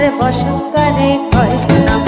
ঘরে বসন্তকালে কয় সোনা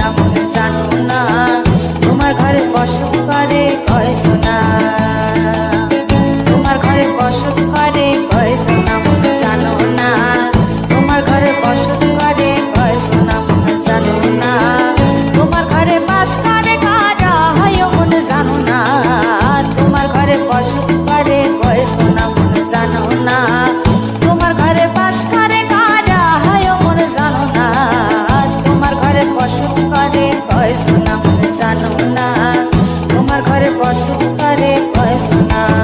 পশু করে কয় সোনা।